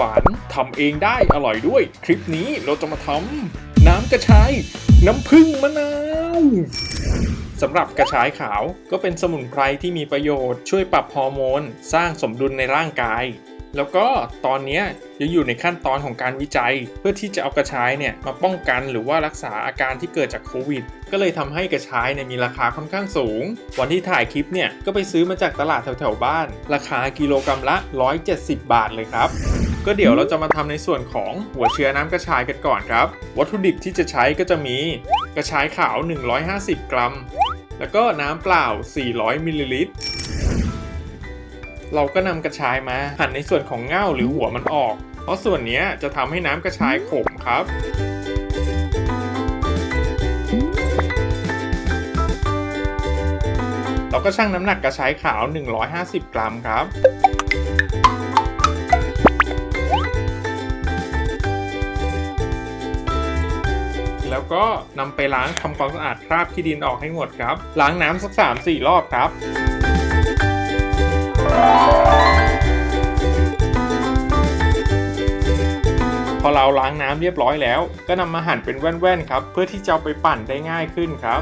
หวานทำเองได้อร่อยด้วย คลิปนี้เราจะมาทำน้ำกระชาย น้ำผึ้งมะนาวสำหรับกระชายขาวก็เป็นสมุนไพรที่มีประโยชน์ช่วยปรับฮอร์โมน สร้างสมดุลในร่างกาย แล้วก็ตอนนี้ยังอยู่ในขั้นตอนของการวิจัย เพื่อที่จะเอากระชายเนี่ยมาป้องกันหรือว่ารักษาอาการที่เกิดจากโควิด ก็เลยทำให้กระชายเนี่ยมีราคาค่อนข้างสูง วันที่ถ่ายคลิปเนี่ยก็ไปซื้อมาจากตลาดแถวๆบ้าน ราคากิโลกรัมละ 170 บาทเลยครับก็เดี๋ยวเราจะมาทำในส่วนของหัวเชื้อน้ำกระชายกันก่อนครับ วัตถุดิบที่จะใช้ก็จะมีกระชายขาว 150 กรัม แล้วก็น้ำเปล่า 400 มิลลิลิตร เราก็นำกระชายมาหั่นในส่วนของเง่าหรือหัวมันออก เพราะส่วนนี้จะทำให้น้ำกระชายขมครับเราก็ชั่งน้ำหนักกระชายขาว 150 กรัมครับ แล้วก็นำไปล้างทำความสะอาดคราบขี้ดินออกให้หมดครับ ล้างน้ำสัก 3-4 รอบครับ พอเราล้างน้ำเรียบร้อยแล้ว ก็นำมาหั่นเป็นแว่นๆครับ เพื่อที่จะเอาไปปั่นได้ง่ายขึ้นครับ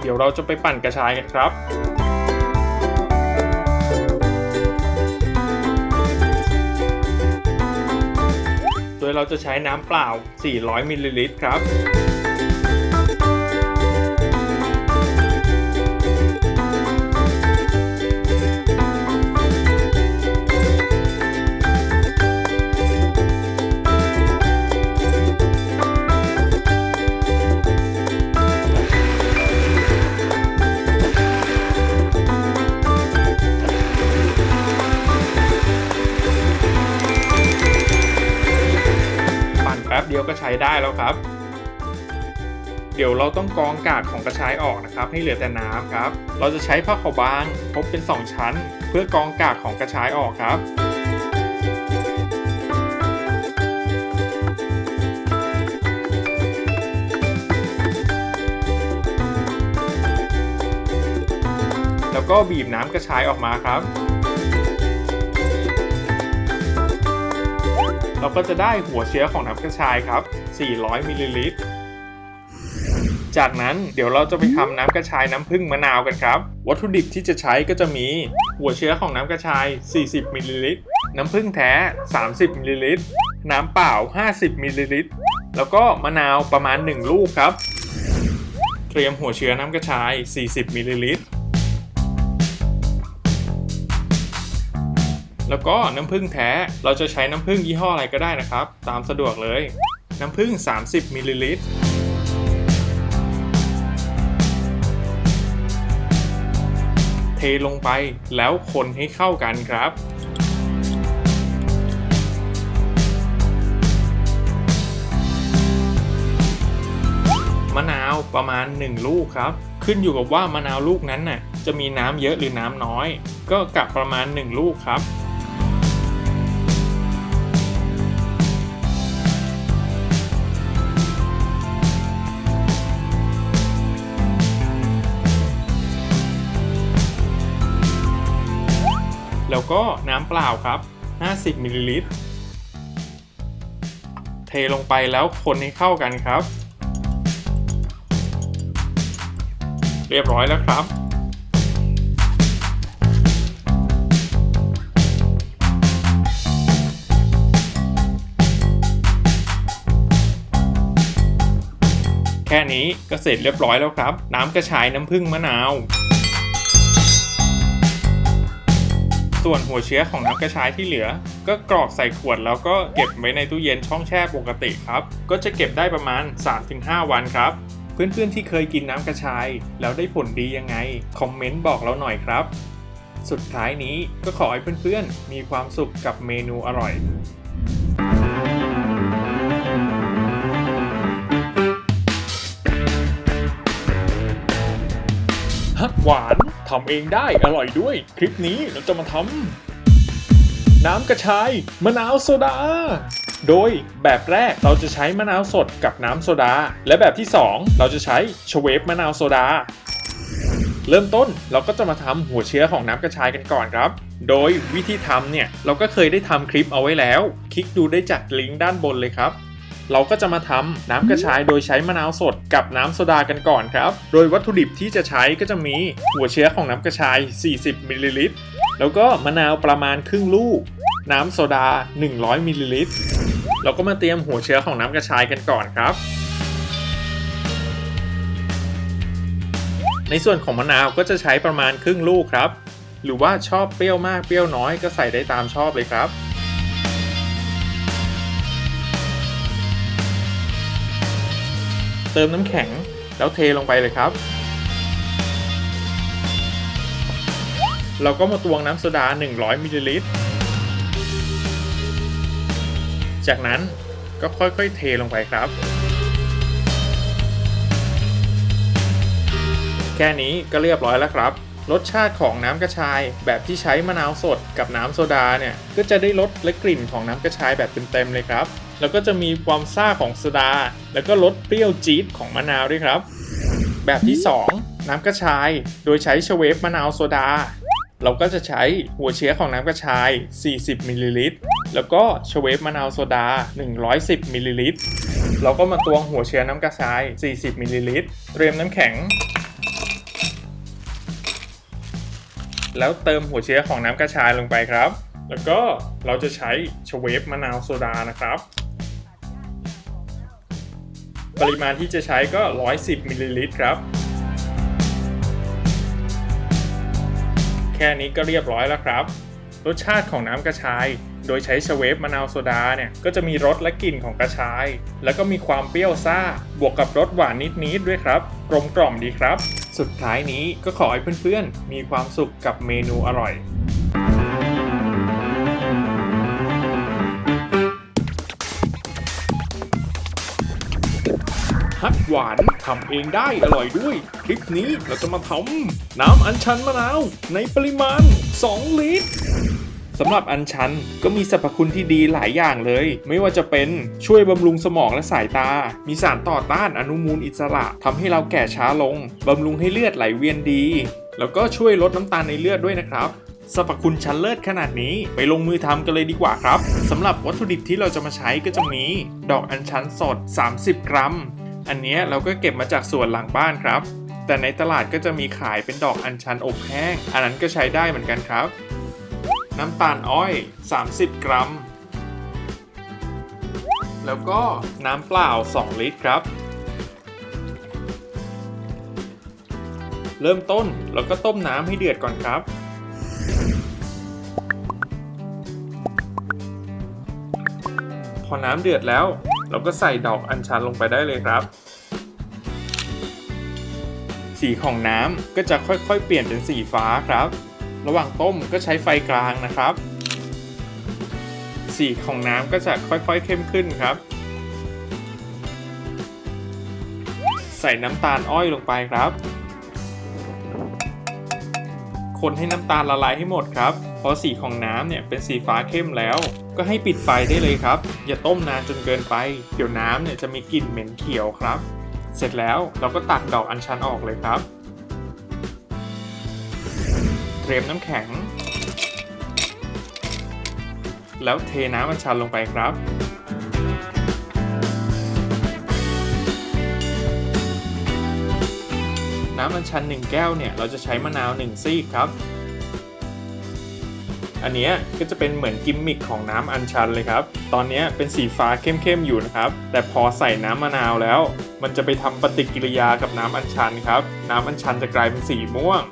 เดี๋ยวเราจะไปปั่นกระชายกันครับ ยเราจะใช้น้ำเปล่า 400มิลลิลิตรครับ เดียวก็ใช้ได้แล้วครับ เดี๋ยวเราต้องกรองกากของกระชายออกนะครับ ให้เหลือแต่น้ำครับ เราจะใช้ผ้าขาวบางพบเป็น 2 ชั้น เพื่อกรองกากของกระชายออกครับแล้วก็บีบน้ำกระชายออกมาครับ เราก็จะได้หัวเชื้อของน้ำกระชายครับ 400มิลลิลิตร จากนั้นเดี๋ยวเราจะไปทำน้ำกระชายน้ำผึ้งมะนาวกันครับ วัตถุดิบที่จะใช้ก็จะมีหัวเชื้อของน้ำกระชาย 40มิลลิลิตร น้ำผึ้งแท้ 30มิลลิลิตร น้ำเปล่า 50มิลลิลิตร แล้วก็มะนาวประมาณ 1 ลูกครับ เตรียมหัวเชื้อน้ำกระชาย 40มิลลิลิตร แล้วก็น้ำผึ้งแท้เราจะใช้น้ำผึ้งยี่ห้ออะไรก็ได้นะครับ ตามสะดวกเลย น้ำผึ้ง 30มิลลิลิตรเทลงไปแล้วคนให้เข้ากันครับมะนาวประมาณ 1 ลูกครับ ขึ้นอยู่กับว่ามะนาวลูกนั้นน่ะจะมีน้ำเยอะหรือน้ำน้อย ก็กะประมาณ 1 ลูกครับ แล้วก็น้ำเปล่าครับ 50มิลลิลิตร เทลงไปแล้วคนให้เข้ากันครับ เรียบร้อยแล้วครับ แค่นี้ก็เสร็จเรียบร้อยแล้วครับ น้ำกระชายน้ำผึ้งมะนาว ส่วนหัวเชื้อของน้ำกระชายที่เหลือ ก็กรอกใส่ขวดแล้วก็เก็บไว้ในตู้เย็นช่องแช่ปกติครับ ก็จะเก็บได้ประมาณ 3-5 วันครับเพื่อนๆที่เคยกินน้ำกระชาย แล้วได้ผลดียังไง คอมเมนต์บอกเราหน่อยครับ สุดท้ายนี้ก็ขอให้เพื่อนๆ มีความสุขกับเมนูอร่อย หวานทำเองได้อร่อยด้วย คลิปนี้เราจะมาทำน้ำกระชายมะนาวโซดา โดยแบบแรกเราจะใช้มะนาวสดกับน้ำโซดา และแบบที่ 2 เราจะใช้เชเวฟมะนาวโซดา เริ่มต้นเราก็จะมาทำหัวเชื้อของน้ำกระชายกันก่อนครับ โดยวิธีทำเนี่ยเราก็เคยได้ทำคลิปเอาไว้แล้ว คลิกดูได้จากลิงก์ด้านบนเลยครับ เราก็จะมาทำน้ำกระชายโดยใช้มะนาวสดกับน้ำโซดากันก่อนครับ โดยวัตถุดิบที่จะใช้ก็จะมีหัวเชื้อของน้ำกระชาย 40มิลลิลิตรแล้วก็มะนาวประมาณครึ่งลูก น้ำโซดา 100มิลลิลิตรเราก็มาเตรียมหัวเชื้อของน้ำกระชายกันก่อนครับในส่วนของมะนาวก็จะใช้ประมาณครึ่งลูกครับ หรือว่าชอบเปรี้ยวมากเปรี้ยวน้อยก็ใส่ได้ตามชอบเลยครับ เติมน้ำแข็ง แล้วเทลงไปเลยครับ เราก็มาตวงน้ำโซดา 100มิลลิลิตร จากนั้นก็ค่อยๆเทลงไปครับ แค่นี้ก็เรียบร้อยแล้วครับรสชาติของน้ำกระชายแบบที่ใช้มะนาวสดกับน้ำโซดาเนี่ย ก็จะได้รสและกลิ่นของน้ำกระชายแบบเต็มๆเลยครับ แล้วก็จะมีความซ่าของโซดา แล้วก็รสเปรี้ยวจี๊ดของมะนาวด้วยครับ แบบที่ 2 น้ำกระชาย โดยใช้เชเวฟมะนาวโซดา เราก็จะใช้หัวเชื้อของน้ำกระชาย 40มิลลิลิตร แล้วก็เชเวฟมะนาวโซดา 110มิลลิลิตร เราก็มาตวงหัวเชื้อน้ำกระชาย 40มิลลิลิตร เตรียมน้ำแข็งแล้วเติมหัวเชื้อของน้ำกระชายลงไปครับ แล้วก็เราจะใช้ชเวฟมะนาวโซดานะครับ ปริมาณที่จะใช้ก็ 110มิลลิลิตรครับ แค่นี้ก็เรียบร้อยแล้วครับ รสชาติของน้ำกระชาย โดยใช้ชเวฟมะนาวโซดาเนี่ย ก็จะมีรสและกลิ่นของกระชาย แล้วก็มีความเปรี้ยวซ่า บวกกับรสหวานนิดๆด้วยครับ กลมกล่อมดีครับ สุดท้ายนี้ก็ขอให้เพื่อนๆ มีความสุขกับเมนูอร่อย ฮักหวานทำเองได้อร่อยด้วย คลิปนี้เราจะมาทำน้ำอัญชันมะนาว ในปริมาณ 2 ลิตรสำหรับอัญชันก็มีสรรพคุณที่ดีหลายอย่างเลย ไม่ว่าจะเป็นช่วยบำรุงสมองและสายตา มีสารต่อต้านอนุมูลอิสระทำให้เราแก่ช้าลงบำรุงให้เลือดไหลเวียนดี แล้วก็ช่วยลดน้ำตาลในเลือดด้วยนะครับสรรพคุณชั้นเลิศขนาดนี้ไปลงมือทำกันเลยดีกว่าครับสำหรับวัตถุดิบที่เราจะมาใช้ก็จะมี ดอกอัญชันสด 30 กรัม อันนี้เราก็เก็บมาจากส่วนหลังบ้านครับ แต่ในตลาดก็จะมีขายเป็นดอกอัญชันอบแห้ง อันนั้นก็ใช้ได้เหมือนกันครับ น้ำตาลอ้อย 30 กรัม แล้วก็น้ำเปล่า 2 ลิตรครับ เริ่มต้นเราก็ต้มน้ำให้เดือดก่อนครับพอน้ำเดือดแล้ว เราก็ใส่ดอกอัญชันลงไปได้เลยครับ สีของน้ำก็จะค่อยๆ เปลี่ยนเป็นสีฟ้าครับ ระหว่างต้มก็ใช้ไฟกลางนะครับ สีของน้ำก็จะค่อยๆเข้มขึ้นครับ ใส่น้ำตาลอ้อยลงไปครับคนให้น้ำตาลละลายให้หมดครับ เพอสีของน้ำเนี่ยเป็นสีฟ้าเข้มแล้ว ก็ให้ปิดไฟได้เลยครับ อย่าต้มนานจนเกินไป เดี๋ยวน้ำเนี่ยจะมีกลิ่นเหม็นเขียวครับ เสร็จแล้วเราก็ตักดอกอัญชันออกเลยครับ เตรียมน้ำแข็ง แล้วเทน้ำอัญชันลงไปครับน้ำอัญชัน 1 แก้วเนี่ย เราจะใช้มะนาว 1 ซีกครับ อันนี้ก็จะเป็นเหมือนกิมมิคของน้ำอัญชันเลยครับ ตอนนี้เป็นสีฟ้าเข้มๆอยู่นะครับ แต่พอใส่น้ำมะนาวแล้ว มันจะไปทำปฏิกิริยากับน้ำอัญชันครับ น้ำอัญชันจะกลายเป็นสีม่วง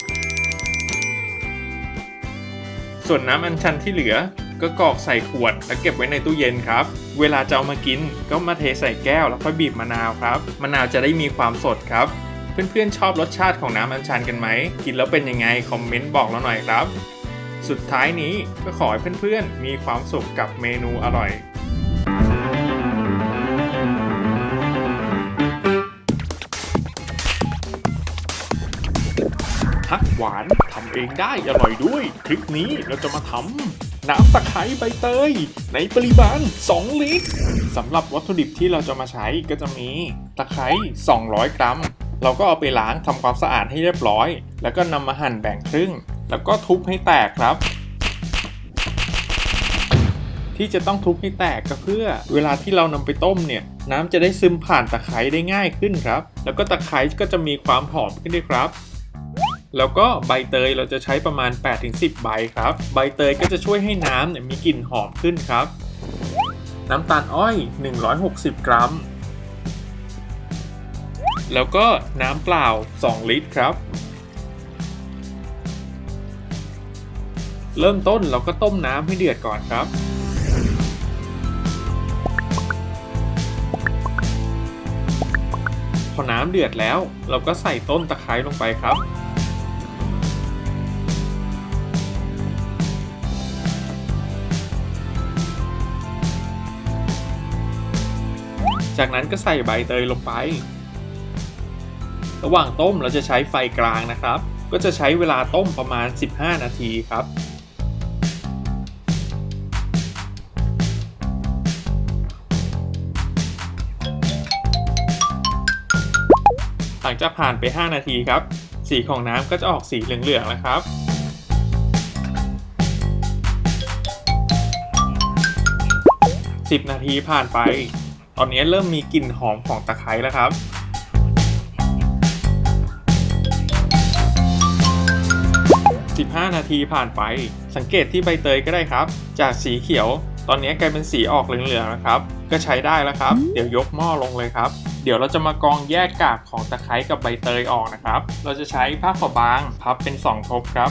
ส่วนน้ำอัญชันที่เหลือก็กรอกใส่ขวดแล้วเก็บไว้ในตู้เย็นครับ เวลาจะเอามากินก็มาเทใส่แก้วแล้วค่อยบีบมะนาวครับ มะนาวจะได้มีความสดครับ เพื่อนๆชอบรสชาติของน้ำอัญชันกันไหม กินแล้วเป็นยังไง คอมเมนต์บอกเราหน่อยครับ สุดท้ายนี้ก็ขอให้เพื่อนๆ มีความสุขกับเมนูอร่อยฮักหวานทำเองได้อร่อยด้วย คลิปนี้เราจะมาทำน้ำตะไคร้ใบเตย ในปริมาณ2 ลิตรสำหรับวัตถุดิบที่เราจะมาใช้ก็จะมีตะไคร้200 กรัม เราก็เอาไปล้างทำความสะอาดให้เรียบร้อย แล้วก็นำมาหั่นแบ่งครึ่ง แล้วก็ทุบให้แตกครับ ที่จะต้องทุบให้แตกก็เพื่อ เวลาที่เรานำไปต้มเนี่ยน้ำจะได้ซึมผ่านตะไคร้ได้ง่ายขึ้นครับ แล้วก็ตะไคร้ก็จะมีความหอมขึ้นด้วยครับ แล้วก็ใบเตยเราจะใช้ประมาณ 8-10 ใบครับ ใบเตยก็จะช่วยให้น้ำเนี่ยมีกลิ่นหอมขึ้นครับ น้ำตาลอ้อย 160 กรัม แล้วก็น้ำเปล่า 2 ลิตรครับ เริ่มต้นเราก็ต้มน้ำให้เดือดก่อนครับ พอน้ำเดือดแล้ว เราก็ใส่ต้นตะไคร้ลงไปครับ จากนั้นก็ใส่ใบเตยลงไป ระหว่างต้มเราจะใช้ไฟกลางนะครับก็จะใช้เวลาต้มประมาณ 15 นาทีครับ หลังจากผ่านไป 5 นาทีครับ สีของน้ำก็จะออกสีเหลืองๆแล้วครับ 10 นาทีผ่านไป ตอนนี้เริ่มมีกลิ่นหอมของตะไคร้แล้วครับ15 นาทีผ่านไป สังเกตที่ใบเตยก็ได้ครับ จากสีเขียว ตอนนี้กลายเป็นสีออกเหลืองๆแล้วครับ ก็ใช้ได้แล้วครับ เดี๋ยวยกหม้อลงเลยครับ เดี๋ยวเราจะมากรองแยกกากของตะไคร้กับใบเตยออกนะครับ เราจะใช้ผ้าขาวบางพับเป็น 2 ทบครับ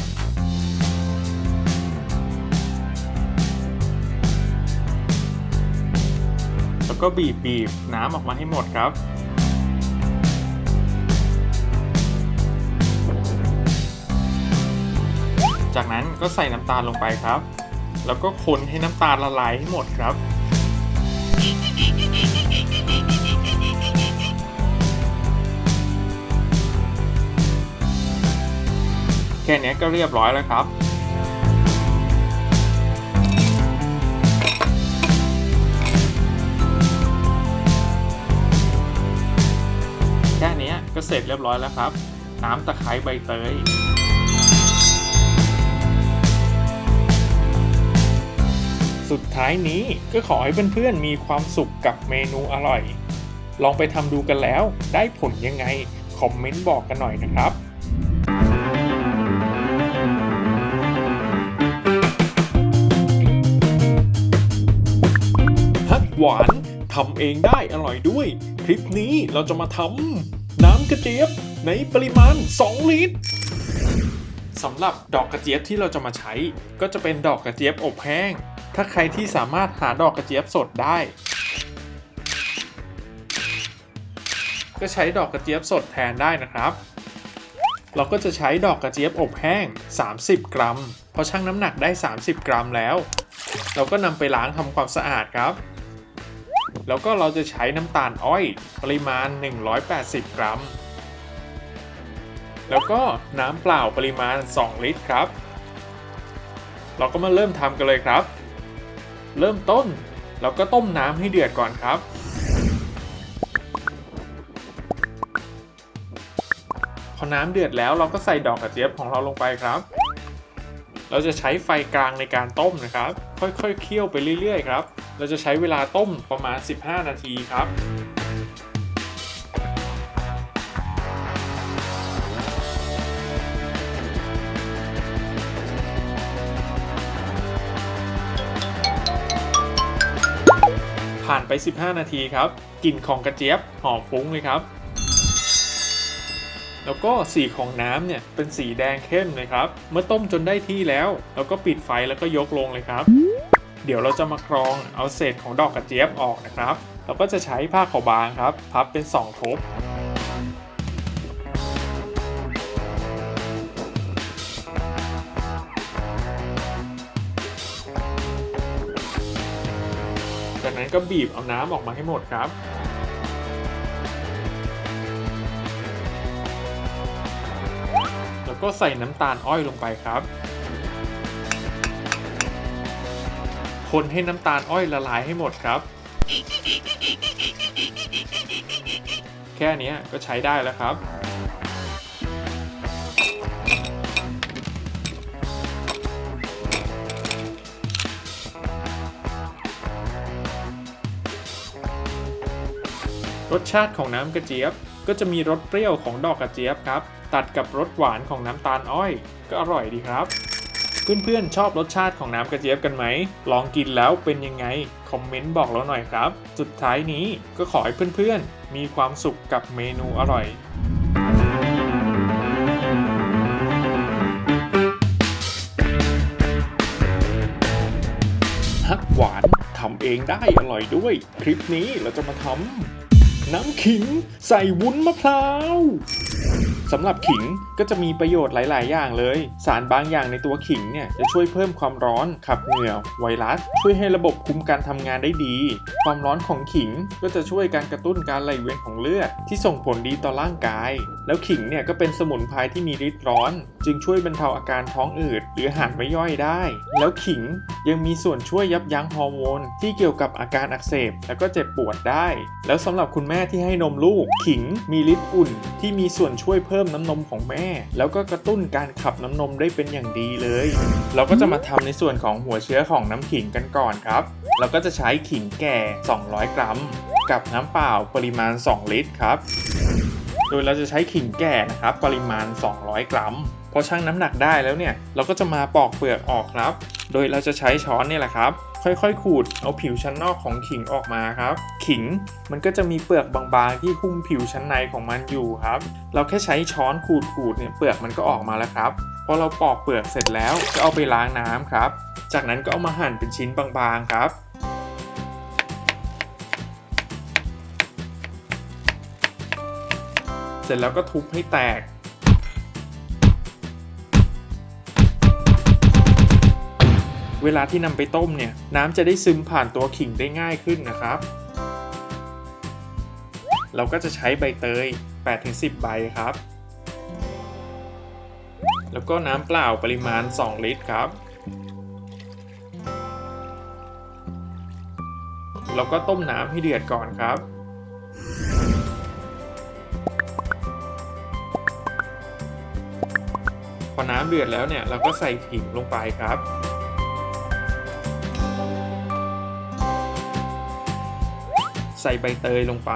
แล้วก็บีบบีบน้ำออกมาให้หมดครับ จากนั้นก็ใส่น้ำตาลลงไปครับ แล้วก็คนให้น้ำตาลละลายให้หมดครับ แค่นี้ก็เรียบร้อยแล้วครับ แค่นี้ก็เสร็จเรียบร้อยแล้วครับ น้ำตะไคร้ใบเตย สุดท้ายนี้ก็ขอให้เพื่อนๆมีความสุขกับเมนูอร่อย ลองไปทำดูกันแล้ว ได้ผลยังไง คอมเมนต์บอกกันหน่อยนะครับฮักหวานทำเองได้อร่อยด้วย คลิปนี้เราจะมาทำน้ำกระเจี๊ยบในปริมาณ 2 ลิตรสำหรับดอกกระเจี๊ยบที่เราจะมาใช้ ก็จะเป็นดอกกระเจี๊ยบอบแห้ง ถ้าใครที่สามารถหาดอกกระเจี๊ยบสดได้ ก็ใช้ดอกกระเจี๊ยบสดแทนได้นะครับ เราก็จะใช้ดอกกระเจี๊ยบอบแห้ง 30 กรัมพอชั่งน้ำหนักได้ 30 กรัมแล้ว เราก็นำไปล้างทำความสะอาดครับ แล้วก็เราจะใช้น้ำตาลอ้อย ปริมาณ 180 กรัม แล้วก็น้ำเปล่าปริมาณ 2 ลิตรครับ เราก็มาเริ่มทำกันเลยครับ เริ่มต้น เราก็ต้มน้ำให้เดือดก่อนครับ พอน้ำเดือดแล้วเราก็ใส่ดอกกระเจี๊ยบของเราลงไปครับ เราจะใช้ไฟกลางในการต้มนะครับ ค่อยๆเคี่ยวไปเรื่อยๆครับ เราจะใช้เวลาต้มประมาณ 15 นาทีครับานไป 15 นาทีครับกลิ่นของกระเจี๊ยบหอมฟุ้งเลยครับ แล้วก็สีของน้ำเนี่ยเป็นสีแดงเข้มเลยครับ เมื่อต้มจนได้ที่แล้ว เราก็ปิดไฟแล้วก็ยกลงเลยครับ เดี๋ยวเราจะมากรองเอาเศษของดอกกระเจี๊ยบออกนะครับ เราก็จะใช้ผ้าขาวบางครับ พับเป็น 2 ทบ ก็บีบเอาน้ำออกมาให้หมดครับ แล้วก็ใส่น้ำตาลอ้อยลงไปครับ คนให้น้ำตาลอ้อยละลายให้หมดครับ แค่นี้ก็ใช้ได้แล้วครับ รสชาติของน้ำกระเจี๊ยบ ก็จะมีรสเปรี้ยวของดอกกระเจี๊ยบครับ ตัดกับรสหวานของน้ำตาลอ้อย ก็อร่อยดีครับ เพื่อนๆชอบรสชาติของน้ำกระเจี๊ยบกันไหม ลองกินแล้วเป็นยังไง คอมเมนต์บอกเราหน่อยครับ สุดท้ายนี้ก็ขอให้เพื่อนๆ มีความสุขกับเมนูอร่อยฮักหวานทำเองได้อร่อยด้วย คลิปนี้เราจะมาทำ น้ำขิงใส่วุ้นมะพร้าวสำหรับขิงก็จะมีประโยชน์หลาย ๆ อย่างเลย สารบางอย่างในตัวขิงเนี่ยจะช่วยเพิ่มความร้อน ขับเหงื่อไวรัส ช่วยให้ระบบคุมการทำงานได้ดี ความร้อนของขิงก็จะช่วยการกระตุ้นการไหลเวียนของเลือด ที่ส่งผลดีต่อร่างกาย แล้วขิงเนี่ยก็เป็นสมุนไพรที่มีฤทธิ์ร้อน จึงช่วยบรรเทาอาการท้องอืดหรืออาหารไม่ย่อยได้ แล้วขิงยังมีส่วนช่วยยับยั้งฮอร์โมนที่เกี่ยวกับอาการอักเสบ แล้วก็เจ็บปวดได้ แล้วสำหรับคุณแม่ที่ให้นมลูก ขิงมีฤทธิ์อุ่น ที่มีส่วนช่วยเพิ่มน้ำนมของแม่ แล้วก็กระตุ้นการขับน้ำนมได้เป็นอย่างดีเลย เราก็จะมาทำในส่วนของหัวเชื้อของน้ำขิงกันก่อนครับ เราก็จะใช้ขิงแก่ 200 กรัม กับน้ำเปล่าปริมาณ 2 ลิตรครับ โดยเราจะใช้ขิงแก่นะครับปริมาณ 200 กรัม พอชั่งน้ำหนักได้แล้วเนี่ยเราก็จะมาปอกเปลือกออกครับ โดยเราจะใช้ช้อนเนี่ยแหละครับ ค่อยๆ ขูดเอาผิวชั้นนอกของขิงออกมาครับ ขิงมันก็จะมีเปลือกบางๆที่หุ้มผิวชั้นในของมันอยู่ครับ เราแค่ใช้ช้อนขูดๆเนี่ยเปลือกมันก็ออกมาแล้วครับพอเราปอกเปลือกเสร็จแล้วก็เอาไปล้างน้ำครับ จากนั้นก็เอามาหั่นเป็นชิ้นบางๆครับเสร็จแล้วก็ทุบให้แตก เวลาที่นำไปต้มเนี่ยน้ำจะได้ซึมผ่านตัวขิงได้ง่ายขึ้นนะครับ เราก็จะใช้ใบเตย 8-10 ใบครับ แล้วก็น้ำเปล่าปริมาณ 2 ลิตรครับ เราก็ต้มน้ำให้เดือดก่อนครับพอน้ำเดือดแล้วเนี่ยเราก็ใส่ขิงลงไปครับ ใส่ใบเตยลงไป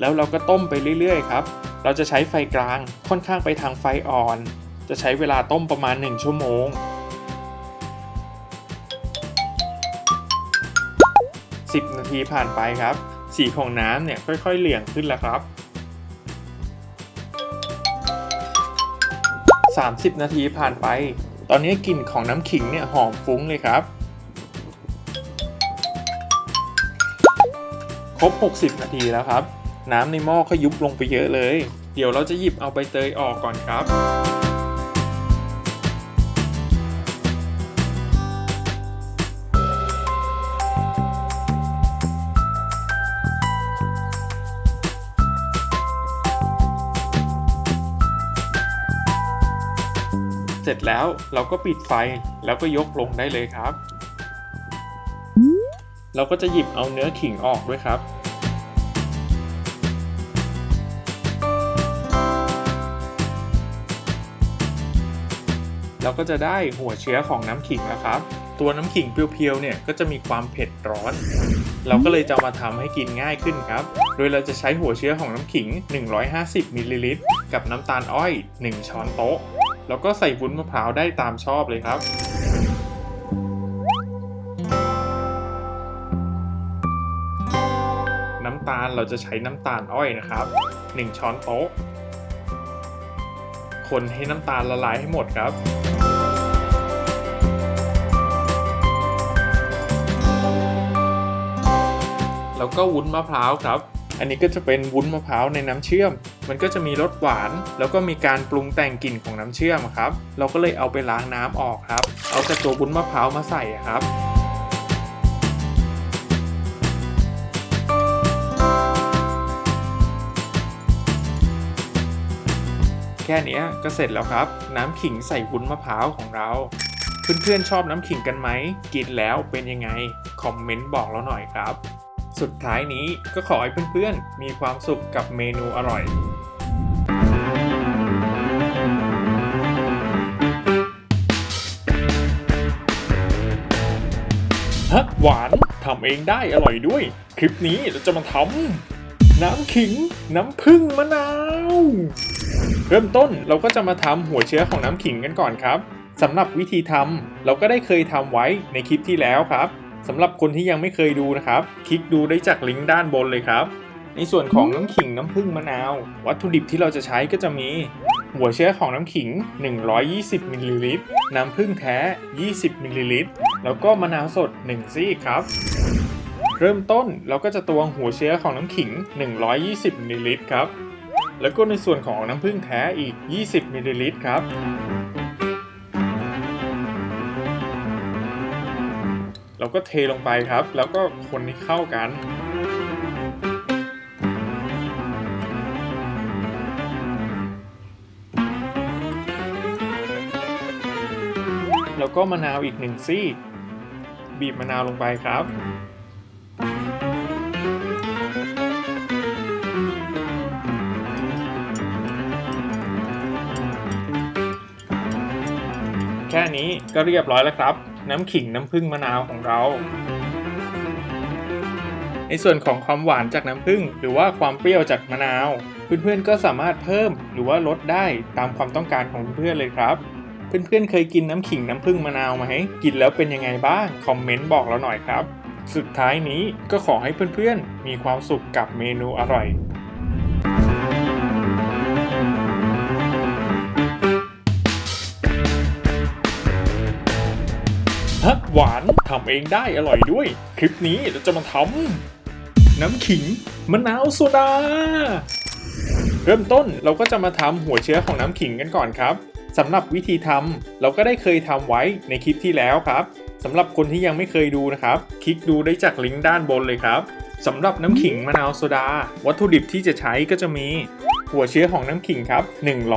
แล้วเราก็ต้มไปเรื่อยๆครับ เราจะใช้ไฟกลางค่อนข้างไปทางไฟอ่อน จะใช้เวลาต้มประมาณ 1 ชั่วโมง 10 นาทีผ่านไปครับ สีของน้ำเนี่ยค่อยๆเหลี่ยงขึ้นแล้วครับ 30 นาทีผ่านไป ตอนนี้กลิ่นของน้ำขิงเนี่ยหอมฟุ้งเลยครับ รบ 60 นาทีแล้วครับ น้ำในหม้อก็ยุบลงไปเยอะเลย เดี๋ยวเราจะหยิบเอาใบเตยออกก่อนครับ เสร็จแล้วเราก็ปิดไฟแล้วก็ยกลงได้เลยครับ เราก็จะหยิบเอาเนื้อขิงออกด้วยครับ เราก็จะได้หัวเชื้อของน้ำขิงแล้วครับ ตัวน้ำขิงเพียวๆเนี่ยก็จะมีความเผ็ดร้อน เราก็เลยจะมาทำให้กินง่ายขึ้นครับ โดยเราจะใช้หัวเชื้อของน้ำขิง 150มิลลิลิตรกับน้ำตาลอ้อย 1 ช้อนโต๊ะ แล้วก็ใส่วุ้นมะพร้าวได้ตามชอบเลยครับน้ำตาลเราจะใช้น้ำตาลอ้อยนะครับ 1 ช้อนโต๊ะ คนให้น้ำตาลละลายให้หมดครับ แล้วก็วุ้นมะพร้าวครับ อันนี้ก็จะเป็นวุ้นมะพร้าวในน้ำเชื่อม มันก็จะมีรสหวาน แล้วก็มีการปรุงแต่งกลิ่นของน้ำเชื่อมครับ เราก็เลยเอาไปล้างน้ำออกครับ เอาแต่ตัววุ้นมะพร้าวมาใส่ครับแค่นี้ก็เสร็จแล้วครับ น้ำขิงใส่วุ้นมะพร้าวของเรา เพื่อนๆชอบน้ำขิงกันไหม กินแล้วเป็นยังไง คอมเมนต์บอกเราหน่อยครับ สุดท้ายนี้ก็ขอให้เพื่อนๆ มีความสุขกับเมนูอร่อยฮะหวานทำเองได้อร่อยด้วย คลิปนี้เราจะมาทำน้ำขิง น้ำผึ้งมะนาว เริ่มต้นเราก็จะมาทำหัวเชื้อของน้ำขิงกันก่อนครับสำหรับวิธีทำเราก็ได้เคยทำไว้ในคลิปที่แล้วครับ สำหรับคนที่ยังไม่เคยดูนะครับ คลิกดูได้จากลิงก์ด้านบนเลยครับ ในส่วนของน้ำขิงน้ำผึ้งมะนาว วัตถุดิบที่เราจะใช้ก็จะมี หัวเชื้อของน้ำขิง 120มิลลิลิตร น้ำผึ้งแท้ 20มิลลิลิตร แล้วก็มะนาวสด 1 ซี่ครับ เริ่มต้นเราก็จะตวงหัวเชื้อของน้ำขิง 120มิลลิลิตรครับ แล้วก็ในส่วนของน้ำผึ้งแท้อีก 20มิลลิลิตรครับ เราก็เทลงไปครับ แล้วก็คนให้เข้ากันแล้วก็มะนาวอีกหนึ่งซี่ บีบมะนาวลงไปครับ แค่นี้ก็เรียบร้อยแล้วครับ น้ำขิงน้ำผึ้งมะนาวของเรา ในส่วนของความหวานจากน้ำผึ้งหรือว่าความเปรี้ยวจากมะนาว เพื่อนๆก็สามารถเพิ่มหรือว่าลดได้ตามความต้องการของเพื่อนเลยครับ เพื่อนๆเคยกินน้ำขิงน้ำผึ้งมะนาวไหมกินแล้วเป็นยังไงบ้างคอมเมนต์บอกเราหน่อยครับ สุดท้ายนี้ก็ขอให้เพื่อนๆมีความสุขกับเมนูอร่อย หวานทำเองได้อร่อยด้วย คลิปนี้เราจะมาทำน้ำขิงมะนาวโซดา เริ่มต้นเราก็จะมาทำหัวเชื้อของน้ำขิงกันก่อนครับสำหรับวิธีทำเราก็ได้เคยทำไว้ในคลิปที่แล้วครับสำหรับคนที่ยังไม่เคยดูนะครับ คลิกดูได้จากลิงก์ด้านบนเลยครับสำหรับน้ำขิงมะนาวโซดา วัตถุดิบที่จะใช้ก็จะมี หัวเชื้อของน้ำขิงครับ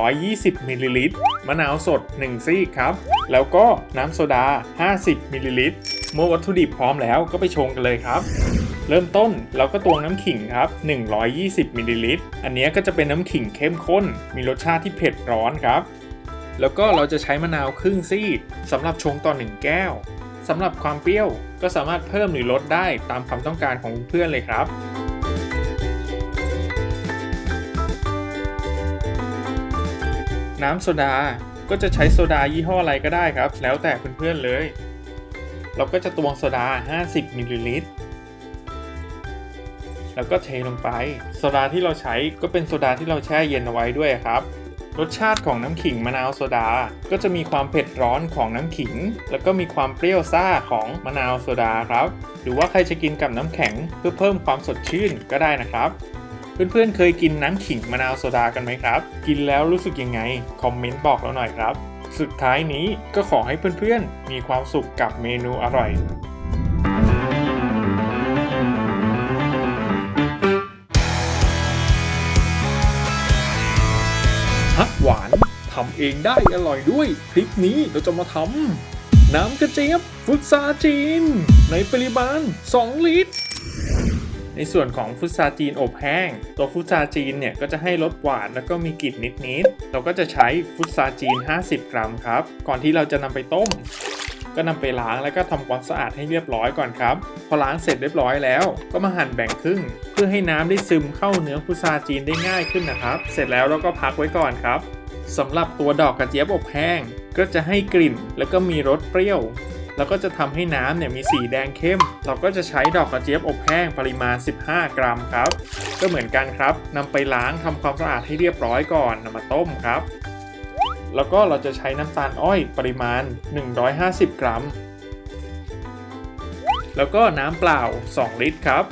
120มิลลิลิตร มะนาวสด 1 ซีกครับ แล้วก็น้ำโซดา 50มิลลิลิตร เมื่อวัตถุดิบพร้อมแล้วก็ไปชงกันเลยครับ เริ่มต้นเราก็ตวงน้ำขิงครับ 120มิลลิลิตร อันนี้ก็จะเป็นน้ำขิงเข้มข้น มีรสชาติที่เผ็ดร้อนครับ แล้วก็เราจะใช้มะนาวครึ่งซีกสำหรับชงต่อ1แก้วสำหรับความเปรี้ยวก็สามารถเพิ่มหรือลดได้ตามความต้องการของเพื่อนเลยครับ น้ำโซดาก็จะใช้โซดายี่ห้ออะไรก็ได้ครับ แล้วแต่เพื่อนๆเลย เราก็จะตวงโซดา 50มิลลิลิตรแล้วก็เทลงไปโซดาที่เราใช้ก็เป็นโซดาที่เราแช่เย็นเอาไว้ด้วยครับ รสชาติของน้ำขิงมะนาวโซดา ก็จะมีความเผ็ดร้อนของน้ำขิง แล้วก็มีความเปรี้ยวซ่าของมะนาวโซดาครับ หรือว่าใครจะกินกับน้ำแข็งเพื่อเพิ่มความสดชื่นก็ได้นะครับ เพื่อนๆเคยกินน้ำขิงมะนาวโซดากันไหมครับ กินแล้วรู้สึกยังไง คอมเมนต์บอกเราหน่อยครับ สุดท้ายนี้ก็ขอให้เพื่อนๆ มีความสุขกับเมนูอร่อยฮักหวานทำเองได้อร่อยด้วย คลิปนี้เราจะมาทำน้ำกระเจี๊ยบฟุตซาจีน ในปริมาณ 2 ลิตร ในส่วนของฟุตซาจีนอบแห้ง ตัวฟุตซาจีนเนี่ยก็จะให้รสหวานแล้วก็มีกลิ่นนิดๆ เราก็จะใช้ฟุตซาจีน 50 กรัมครับ ก่อนที่เราจะนำไปต้ม ก็นำไปล้างแล้วก็ทำความสะอาดให้เรียบร้อยก่อนครับ พอล้างเสร็จเรียบร้อยแล้ว ก็มาหั่นแบ่งครึ่ง เพื่อให้น้ำได้ซึมเข้าเนื้อพุทราจีนได้ง่ายขึ้นนะครับ เสร็จแล้วเราก็พักไว้ก่อนครับสำหรับตัวดอกกระเจี๊ยบอบแห้ง ก็จะให้กลิ่น แล้วก็มีรสเปรี้ยว แล้วก็จะทำให้น้ำเนี่ยมีสีแดงเข้ม เราก็จะใช้ดอกกระเจี๊ยบอบแห้งปริมาณ 15 กรัมครับ ก็เหมือนกันครับนำไปล้างทำความสะอาดให้เรียบร้อยก่อนนำมาต้มครับ แล้วก็เราจะใช้น้ำตาลอ้อยปริมาณ 150 กรัม แล้วก็น้ำเปล่า 2 ลิตรครับ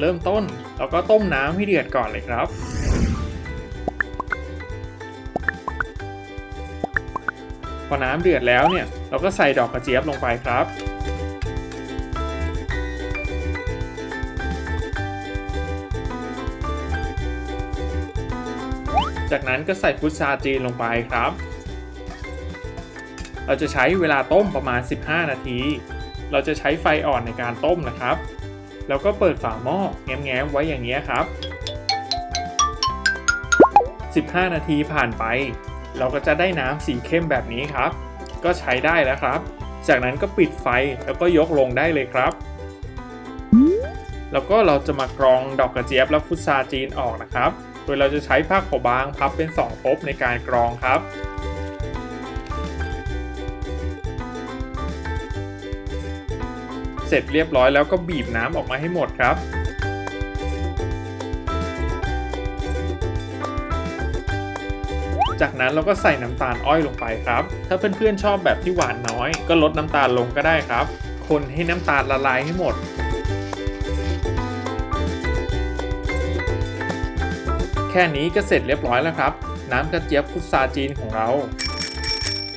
เริ่มต้นเราก็ต้มน้ำให้เดือดก่อนเลยครับ พอน้ำเดือดแล้วเนี่ยเราก็ใส่ดอกกระเจี๊ยบลงไปครับ จากนั้นก็ใส่ฟุตซาจีนลงไปครับ เราจะใช้เวลาต้มประมาณ 15 นาที เราจะใช้ไฟอ่อนในการต้มนะครับ แล้วก็เปิดฝาหม้อแง้มๆไว้อย่างนี้ครับ 15 นาทีผ่านไป เราก็จะได้น้ำสีเข้มแบบนี้ครับ ก็ใช้ได้แล้วครับ จากนั้นก็ปิดไฟแล้วก็ยกลงได้เลยครับ แล้วก็เราจะมากรองดอกกระเจี๊ยบและพุทราจีนออกนะครับ โดยเราจะใช้ผ้าขาวบางพับเป็น2ภพในการกรองครับเสร็จเรียบร้อยแล้วก็บีบน้ำออกมาให้หมดครับ จากนั้นเราก็ใส่น้ำตาลอ้อยลงไปครับ ถ้าเพื่อนๆชอบแบบที่หวานน้อย ก็ลดน้ำตาลลงก็ได้ครับ คนให้น้ำตาลละลายให้หมดแค่นี้ก็เสร็จเรียบร้อยแล้วครับ น้ำกระเจี๊ยบพุทราจีนของเรา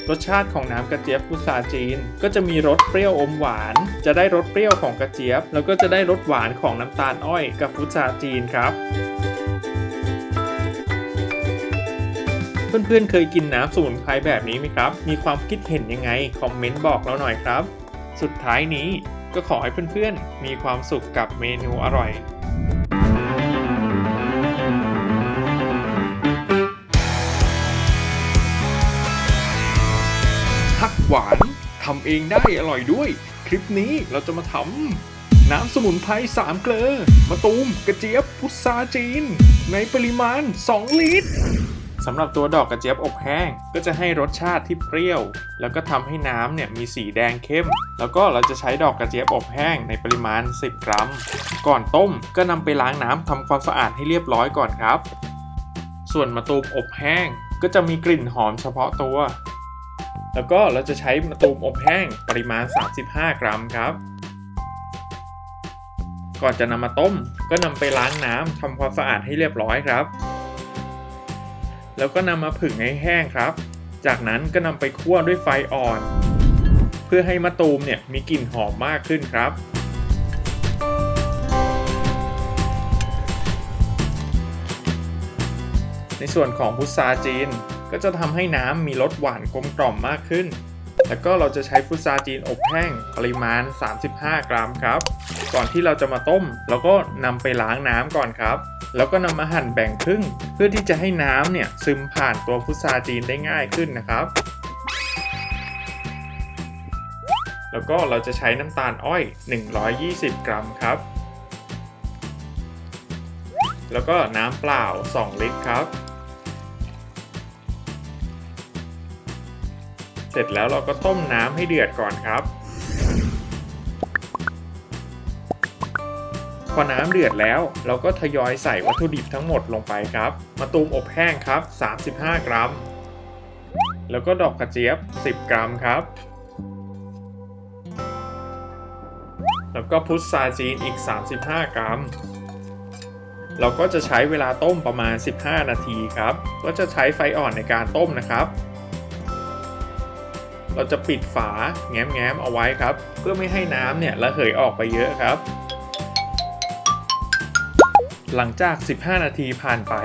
รสชาติของน้ำกระเจี๊ยบพุทราจีน ก็จะมีรสเปรี้ยวอมหวาน จะได้รสเปรี้ยวของกระเจี๊ยบ แล้วก็จะได้รสหวานของน้ำตาลอ้อยกับพุทราจีนครับ เพื่อนๆ เคยกินน้ำสมุนไพรแบบนี้ไหมครับ มีความคิดเห็นยังไง คอมเมนต์บอกเราหน่อยครับ สุดท้ายนี้ก็ขอให้เพื่อนๆ มีความสุขกับเมนูอร่อยฮักหวานทำเองได้อร่อยด้วย คลิปนี้เราจะมาทำน้ำสมุนไพร3เกลือมะตูม กระเจี๊ยบ พุทราจีน ในปริมาณ 2 ลิตร สำหรับตัวดอกกระเจี๊ยบอบแห้ง ก็จะให้รสชาติที่เปรี้ยว แล้วก็ทำให้น้ำเนี่ยมีสีแดงเข้ม แล้วก็เราจะใช้ดอกกระเจี๊ยบอบแห้งในปริมาณ 10 กรัม ก่อนต้มก็นำไปล้างน้ำทำความสะอาดให้เรียบร้อยก่อนครับ ส่วนมะตูมอบแห้งก็จะมีกลิ่นหอมเฉพาะตัว แล้วก็เราจะใช้มะตูมอบแห้งปริมาณ 35 กรัมครับก่อนจะนำมาต้มก็นำไปล้างน้ำทำความสะอาดให้เรียบร้อยครับ แล้วก็นำมาผึ่งให้แห้งครับ จากนั้นก็นำไปคั่วด้วยไฟอ่อน เพื่อให้มะตูมเนี่ยมีกลิ่นหอมมากขึ้นครับในส่วนของพุทราจีนก็จะทำให้น้ำมีรสหวานกลมกล่อมมากขึ้น แล้วก็เราจะใช้พุทราจีนอบแห้งปริมาณ 35 กรัมครับ ก่อนที่เราจะมาต้มเราก็นำไปล้างน้ำก่อนครับ แล้วก็นำมาหั่นแบ่งครึ่ง เพื่อที่จะให้น้ำเนี่ยซึมผ่านตัวพุทราจีนได้ง่ายขึ้นนะครับ แล้วก็เราจะใช้น้ำตาลอ้อย 120 กรัมครับ แล้วก็น้ำเปล่า 2 ลิตรครับ เสร็จแล้วเราก็ต้มน้ำให้เดือดก่อนครับ พอน้ำเดือดแล้วเราก็ทยอยใส่วัตถุดิบทั้งหมดลงไปครับมาตูมอบแห้งครับ 35 กรัม แล้วก็ดอกกระเจี๊ยบ 10 กรัมครับ แล้วก็พุทราจีนอีก 35 กรัมเราก็จะใช้เวลาต้มประมาณ 15 นาทีครับ ก็จะใช้ไฟอ่อนในการต้มนะครับ เราจะปิดฝาแง้มๆเอาไว้ครับ เพื่อไม่ให้น้ำเนี่ยระเหยออกไปเยอะครับ หลังจาก 15 นาทีผ่านไป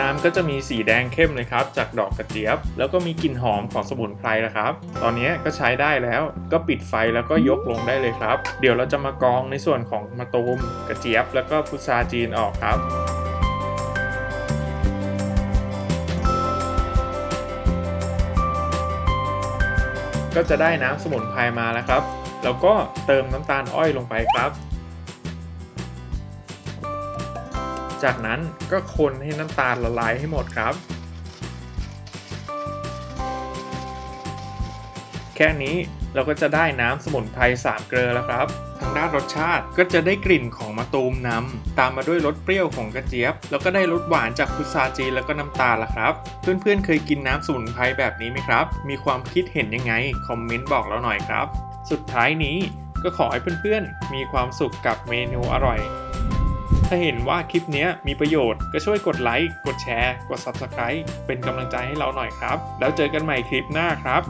น้ำก็จะมีสีแดงเข้มเลยครับ จากดอกกระเจี๊ยบ แล้วก็มีกลิ่นหอมของสมุนไพรนะครับ ตอนนี้ก็ใช้ได้แล้วก็ปิดไฟแล้วก็ยกลงได้เลยครับ เดี๋ยวเราจะมากองในส่วนของมะตูมกระเจี๊ยบ แล้วก็พุทราจีนออกครับ ก็จะได้น้ำสมุนไพรมาแล้วครับ แล้วก็เติมน้ำตาลอ้อยลงไปครับ จากนั้นก็คนให้น้ำตาลละลายให้หมดครับ แค่นี้เราก็จะได้น้ำสมุนไพรสามเกลือแล้วครับ ด้านรสชาติ ก็จะได้กลิ่นของมะตูมนำตามมาด้วยรสเปรี้ยวของกระเจี๊ยบ แล้วก็ได้รสหวานจากพุทราจีนแล้วก็น้ำตาลละครับ เพื่อนๆเคยกินน้ำสมุนไพรแบบนี้ไหมครับ มีความคิดเห็นยังไง คอมเมนต์บอกเราหน่อยครับ สุดท้ายนี้ก็ขอให้เพื่อนๆ มีความสุขกับเมนูอร่อย ถ้าเห็นว่าคลิปนี้มีประโยชน์ก็ช่วยกดไลค์ กดแชร์ กด Subscribe เป็นกำลังใจให้เราหน่อยครับ แล้วเจอกันใหม่คลิปหน้าครับ